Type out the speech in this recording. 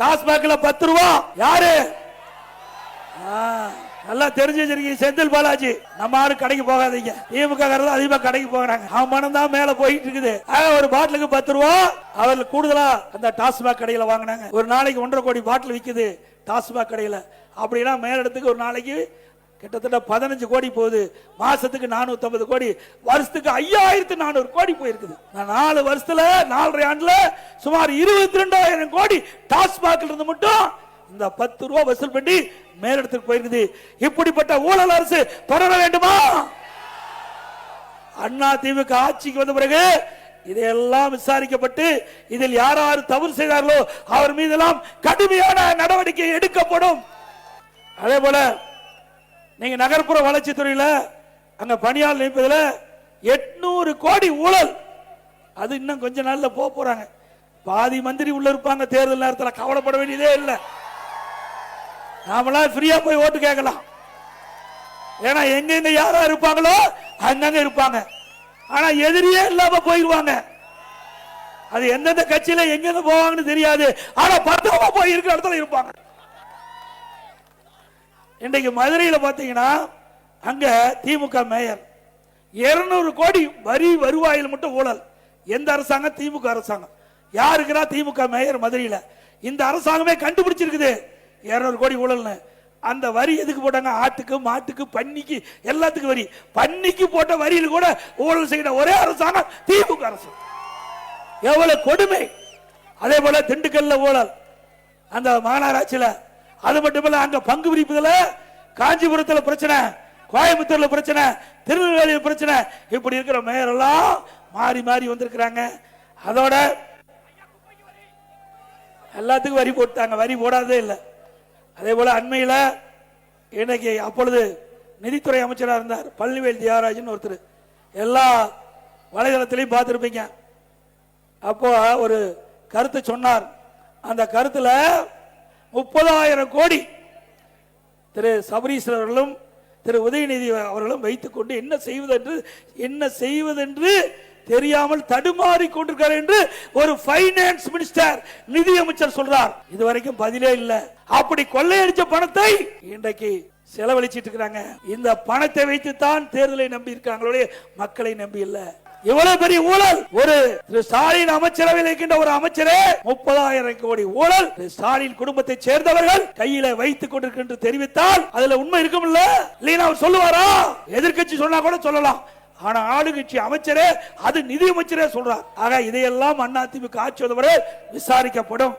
டாஸ்மாக்ல பத்து ரூபா. யாரு? நல்லா தெரிஞ்சு வச்சிருக்கீங்க செந்தில் பாலாஜி. நம்ம யாரும் கடைக்கு போகாதீங்க. திமுக தான் அதிகமா கடைக்கு போகிறாங்க. அவன் மனம் தான் மேல போயிட்டு இருக்குது. ஒரு பாட்டிலுக்கு பத்து ரூபா. அவர்கள் கூடுதலா அந்த டாஸ்மாக் கடையில வாங்கினாங்க. ஒரு நாளைக்கு ஒன்றரை கோடி பாட்டில் விற்குது டாஸ்மாக் கடையில. அப்படின்னா மேலிடத்துக்கு ஒரு நாளைக்கு கிட்டத்தட்ட பதினஞ்சு கோடி போகுது. மாசத்துக்கு நானூத்தி கோடி. வருஷத்துக்கு ஐயாயிரத்து நானூறு கோடி போயிருக்குது. நான் நாலு வருஷத்துல நாலரை ஆண்டுல சுமார் இருபத்தி ரெண்டாயிரம் கோடி டாஸ்மாக்ல இருந்து மட்டும் இந்த பத்து ரூபா வசூல் பண்ணி மேலிடத்துக்கு போயிருக்குது. இப்படிப்பட்ட ஊழல் அரசு தொடர வேண்டுமா? அண்ணா திமுக ஆட்சிக்கு வந்த பிறகு இதையெல்லாம் விசாரிக்கப்பட்டு இதில் யார் யார் தவறு செய்தார்களோ அவர் மீதெல்லாம் கடுமையான நடவடிக்கை எடுக்கப்படும். அதே போல நீங்க நகர்ப்புற வளர்ச்சித்துறையில் அங்க பணியாளர் நியமிப்பதுல எட்நூறு கோடி ஊழல். அது இன்னும் கொஞ்ச நாள்ல போக போறாங்க. பாதி மந்திரி உள்ள இருப்பாங்க தேர்தல் நேரத்தில். கவலைப்பட வேண்டியதே இல்லை. நாமளா ஃப்ரீயா போய் ஓட்டு கேட்கலாம். ஏன்னா எங்கெங்க யாரா இருப்பாங்களோ அங்கங்க இருப்பாங்க. ஆனா எதிரியே இல்லாம போயிருவாங்க. அது எந்தெந்த கட்சியில எங்கெங்க போவாங்கன்னு தெரியாது. ஆனா பத்திரமா போய் இருக்கிற இடத்துல இருப்பாங்க. இன்றைக்கு மதுரையில் பார்த்தீங்கன்னா அங்க திமுக மேயர். 200 கோடி வரி வருவாயில் மட்டும் ஊழல். எந்த அரசாங்கம்? திமுக அரசாங்கம். யாருக்குறா திமுக மேயர் மதுரையில். இந்த அரசாங்கமே கண்டுபிடிச்சிருக்குது. 200 கோடி ஊழல்னு. அந்த வரி எதுக்கு போட்டாங்க? ஆட்டுக்கு மாட்டுக்கு பன்னிக்கு எல்லாத்துக்கும் வரி. பன்னிக்கு போட்ட வரியில் கூட ஊழல் செய்கிற ஒரே அரசாங்கம் திமுக அரசு. எவ்வளவு கொடுமை. அதே போல திண்டுக்கல்ல ஊழல். அந்த மாநகராட்சியில் அது மட்டுமல்ல அங்க பங்கு பிரிப்புல காஞ்சிபுரத்துல பிரச்சனை கோயம்புத்தூர்ல பிரச்சனை திருநெல்வேலியில் பிரச்சனை. இப்படி இருக்கிற மேயர் எல்லாம் மாறி மாறி வந்திருக்கிறாங்க. அதோட எல்லாத்துக்கும் வரி போட்டாங்க. வரி போடாதே இல்லை. அதே போல அண்மையில் இன்னைக்கு அப்பொழுது நிதித்துறை அமைச்சராக இருந்தார். பழனிவேல் தியாகராஜன் ஒருத்தர். எல்லா வலைதளத்திலையும் பார்த்துருப்பீங்க. அப்போ ஒரு கருத்து சொன்னார். அந்த கருத்தில் முப்பதாயிரம் கோடி திரு சபரீஸ்வரர் அவர்களும் திரு உதயநிதி அவர்களும் வைத்துக் கொண்டு என்ன செய்வதென்று என்ன செய்வதென்று தெரியாமல் தடுமாறி கொண்டிருக்கார் என்று ஒரு பைனான்ஸ் மினிஸ்டர் நிதியமைச்சர் சொல்றார். இதுவரைக்கும் பதிலே இல்ல. அப்படி கொள்ளையடிச்ச பணத்தை இன்றைக்கு செலவழிச்சிட்டு இருக்கிறாங்க. இந்த பணத்தை வைத்து தான் தேர்தலை நம்பி இருக்காங்களுடைய மக்களை நம்பி இல்லை. இவ்வளவு பெரிய ஊழல்? ஒரு ஸ்டாலின் அமைச்சரவையில் இருக்கின்ற ஒரு அமைச்சரே முப்பதாயிரம் கோடி ஊழல். ஸ்டாலின் குடும்பத்தை சேர்ந்தவர்கள் கையில வைத்துக் கொண்டிருக்கின்ற தெரிவித்தால் அதுல உண்மை இருக்கும்ல இல்லைன்னா அவர் சொல்லுவாரா? எதிர்க்கட்சி சொன்னா கூட சொல்லலாம். ஆனா ஆளுங்கட்சி அமைச்சரே அது நிதி அமைச்சரே சொல்றார். ஆக இதையெல்லாம் அண்ணா திமுக ஆட்சி விசாரிக்கப்படும்.